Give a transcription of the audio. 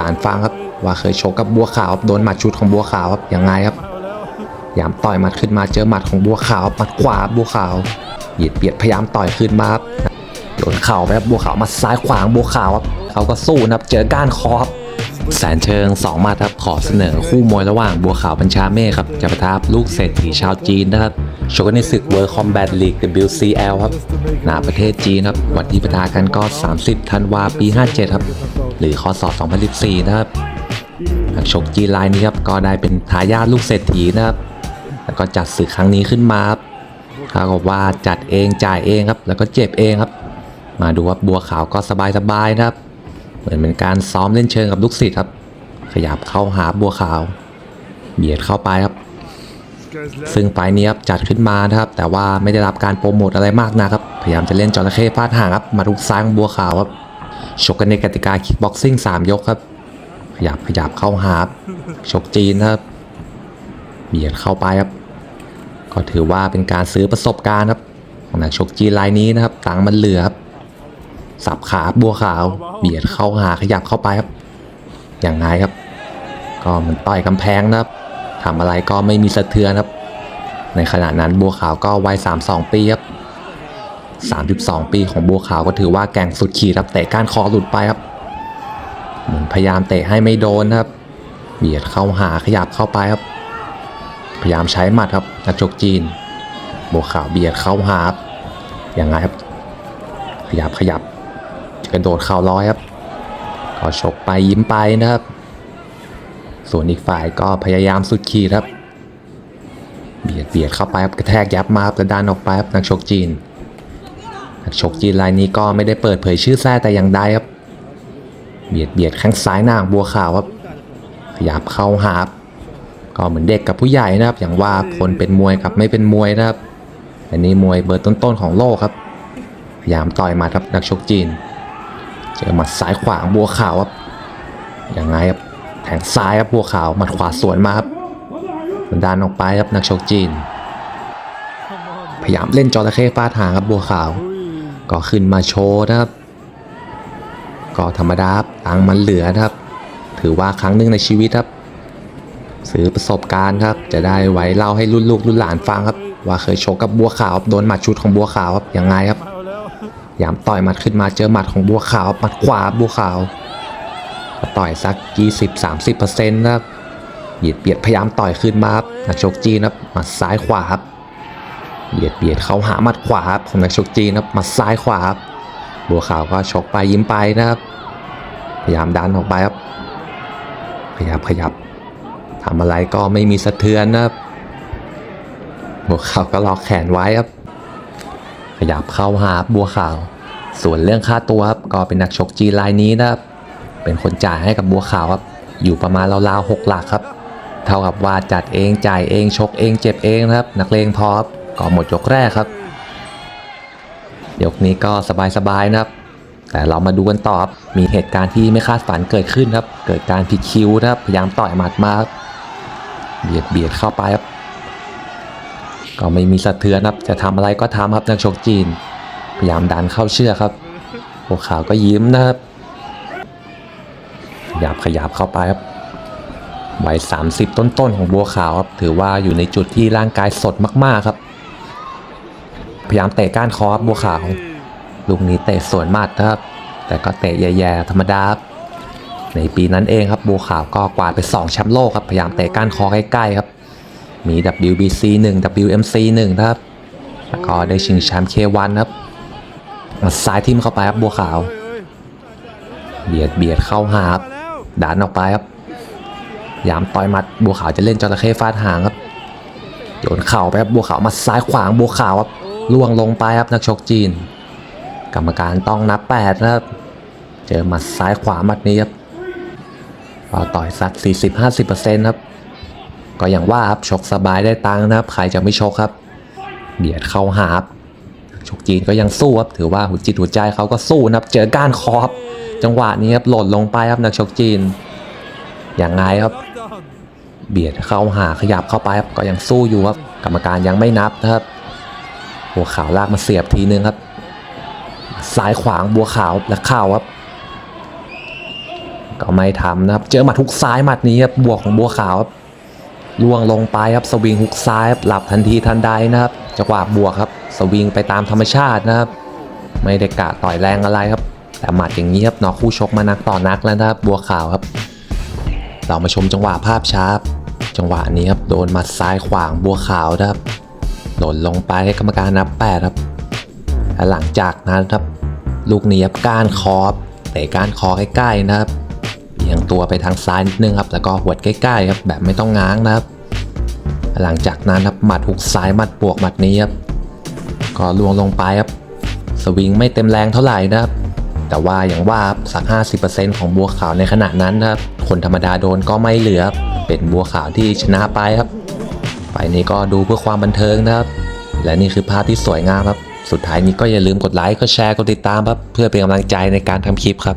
อ่านฟังครับว่าเคยโชกกับบัวขาวโดนหมัดชุดของบัวขาวครับยังไงครับยามต่อยหมัดขึ้นมาเจอหมัดของบัวขาวหมัดขวาบัวขาวเหยียดเบียดพยายามต่อยขึ้นมาครับโดนเข่าไปครับบัวขาวมาซ้ายขวางบัวขาวครับเขาก็สู้นะครับเจอก้านคอครับแสนเชิงสองมาครับขอเสนอคู่มวยระหว่างบัวขาวบัญชาเมฆครับจะปะทะลูกเศรษฐีชาวจีนนะครับชกกันในศึก World Combat League WCL ครับณประเทศจีนครับวันที่ปะทะกันก็ 30 ธันวาปี 57 ครับ หรือคศ2014 นะครับนักชกจีนรายนี้ครับก็ได้เป็นทายาทลูกเศรษฐีนะครับ แล้วก็จัดศึกครั้งนี้ขึ้นมาครับถ้ากับว่าจัดเองจ่ายเองครับ แล้วก็เจ็บเองครับ มาดูว่าบัวขาวก็สบายๆนะครับ เหมือนเป็นการซ้อมเล่นเชิงกับลูกศิษย์ครับ ขยับเข้าหาบัวขาว เบียดเข้าไปครับ ซึ่งไฟนี้ครับจัดขึ้นมานะครับ แต่ว่าไม่ได้รับการโปรโมทอะไรมากนะครับ พยายามจะเล่นจระเข้ฟาดหางครับ มาทุกซ้ายของบัวขาวครับ ชกกันในกติกาคิกบ็อกซิ่ง3 ยกครับ ขยับขยับเข้าหาบชกจีนครับเบียดเข้าไปครับ ก็ถือว่าเป็นการซื้อประสบการณ์ครับของนักชกจีนรายนี้นะครับตังมันเหลือครับสับขาบัวขาว เบียดเข้าหาขยับเข้าไปครับ อย่างไงครับ ก็เหมันต่อยกำแพงนะครับทำอะไรก็ไม่มีสะเทือนครับ ในขณะนั้นบัวขาวก็วัย 32 ปีครับ 32 ปีของบัวขาวก็ถือว่าแกงสุดขีดครับเตะก้านคอหลุดไปครับเหมือนพยายามเตะให้ไม่โดนครับ เบียดเข้าหาขยับเข้าไปครับ พยายามใช้หมัดครับนักชกจีนบัวขาวเบียดเข้าหาครับอย่างไรครับ ขยับขยับกระโดดเข่าร้อยครับก็ชกไปยิ้มไปนะครับ ส่วนอีกฝ่ายก็พยายามสุดขีดครับ เบียดเบียดเข้าไปครับกระแทกยับมาครับกระดานออกไปครับนักชกจีน ชกจีนรายนี้ก็ไม่ได้เปิดเผยชื่อแท้แต่อย่างใดครับ เบียดเบียดข้างซ้ายหน้าของบัวขาวครับขยับเข้าหาครับก็เหมือนเด็กกับผู้ใหญ่นะครับ อย่างว่าคนเป็นมวยกับไม่เป็นมวยนะครับ อันนี้มวยเบอร์ต้นๆของโลกครับพยายามต่อยหมาครับนักชกจีน เจอหมัดซ้ายขวางบัวขาวครับยังไงครับแทงซ้ายครับบัวขาวหมัดขวาสวนมาครับดันออกไปครับนักชกจีน พยายามเล่นจระเข้ฟาดหางครับบัวขาว ก็ขึ้นมาโชว์นะครับ ก็ธรรมดาครับตังมันเหลือนะครับ ถือว่าครั้งหนึ่งในชีวิตครับ ซื้อประสบการณ์ครับ จะได้ไว้เล่าให้รุ่นลูกรุ่นหลานฟังครับ ว่าเคยโชกกับบัวขาวโดนหมัดชุดของบัวขาวครับยังไงครับยามต่อยหมัดขึ้นมาเจอหมัดของบัวขาวหมัดขวาบัวขาวต่อยสัก 20-30%นะครับเหยียดเบียดพยายามต่อยขึ้นมาครับนักชกจีนครับหมัดซ้ายขวาครับ เบียดเบียดเขาหามัดขวาครับของนักชกจีนครับมัดซ้ายขวาครับบัวขาวก็ชกไปยิ้มไปนะครับ พยายามดันออกไปครับขยับขยับทำอะไรก็ไม่มีสะเทือนนะครับบัวขาวก็ล็อกแขนไว้ครับ ขยับเข้าหาบัวขาว ส่วนเรื่องค่าตัวครับก็เป็นนักชกจีนรายนี้นะครับ เป็นคนจ่ายให้กับบัวขาวครับ อยู่ประมาณราวๆหกหลักครับ เท่ากับว่าจัดเองจ่ายเองชกเองเจ็บเองนะครับ นักเลงพอครับ ก็หมดยกแรกครับ ยกนี้ก็สบายๆนะครับ แต่เรามาดูกันต่อครับมีเหตุการณ์ที่ไม่คาดฝันเกิดขึ้นครับ เกิดการผิดคิวนะครับพยายามต่อยหมัดมาเบียดเบียดเข้าไปครับ ก็ไม่มีสะเทือนครับ จะทำอะไรก็ทำครับนักชกจีน พยายามดันเข้าเชือกครับพวขาวก็ยิ้มนะครับขยับขยับเข้าไปครับวัย30 ต้นๆ ของบัวขาวครับ ถือว่าอยู่ในจุดที่ร่างกายสดมาก ๆ ครับ พยายามเตะก้านคอครับบัวขาวลูกนี้เตะสวนมัดครับ แต่ก็เตะแย่ๆธรรมดาครับในปีนั้นเองครับบัวขาวก็กวาดไป 2 แชมป์โลกครับ พยายามเตะก้านคอใกล้ๆครับ มี WBC 1 WMC 1นะครับ แล้วก็ได้ชิงแชมป์ K1 ครับหมัดซ้ายทิมเข้าไปครับบัวขาว เบียดเบียดเข้าหาครับดันออกไปครับ ยามต่อยมัดบัวขาวจะเล่นจระเข้ฟาดหางครับโยนเข่าไปครับบัวขาวมัดซ้ายขวางบัวขาวครับ ล่วงลงไปครับนักชกจีน กรรมการต้องนับแปดนะครับ เจอหมัดซ้ายขวาหมัดนี้ครับราต่อยสัก40-50%ครับ ก็อย่างว่าครับชกสบายได้ตังนะครับ ใครจะไม่ชกครับ เบียดเข้าหาครับชกจีนก็ยังสู้ครับ ถือว่าหัวจิตหัวใจเขาก็สู้นะครับ เจอก้านคอครับจังหวะนี้ครับหล่นลงไปครับนักชกจีน อย่างไงครับ เบียดเข้าหาขยับเข้าไปครับก็ยังสู้อยู่ครับ กรรมการยังไม่นับนะครับ หัวขาวลากมาเสียบทีนึงครับซ้ายขวางบัวขาวและข่าวครับ ก็ไม่ทำนะครับ เจอหมัดทุกซ้ายหมัดนี้ครับบวกของบัวขาวครับล่วงลงไปครับสวิงฮุกซ้ายครับหลับทันทีทันใดนะครับจังหวะบวกครับสวิงไปตามธรรมชาตินะครับ ไม่ได้กะต่อยแรงอะไรครับ แต่หมัดอย่างนี้ครับนอกคู่ชกมานักต่อนักแล้วนะครับบัวขาวครับ เรามาชมจังหวะภาพช้าจังหวะนี้ครับโดนหมัดซ้ายขวางบัวขาวนะครับ หล่นลงไปให้กรรมการนับแปดครับและหลังจากนั้นครับ ลูกนี้ครับก้านคอบเตะก้านคอใกล้ๆนะครับเอียงตัวไปทางซ้ายนิดนึงครับแล้วก็หวดใกล้ๆครับแบบไม่ต้องง้างนะครับ หลังจากนั้นครับหมัดหุกซ้ายหมัดบวกหมัดนี้ครับก็ลวงลงไปครับสวิงไม่เต็มแรงเท่าไหร่นะครับ แต่ว่าอย่างว่าครับสัก 50%ของบัวขาวในขณะนั้นนะครับคนธรรมดาโดนก็ไม่เหลือเป็นบัวขาวที่ชนะไปครับ ไปนี้ก็ดูเพื่อความบันเทิงนะครับ และนี่คือภาพที่สวยงามครับ สุดท้ายนี้ก็อย่าลืมกดไลค์ กดแชร์ กดติดตามครับ เพื่อเป็นกำลังใจในการทำคลิปครับ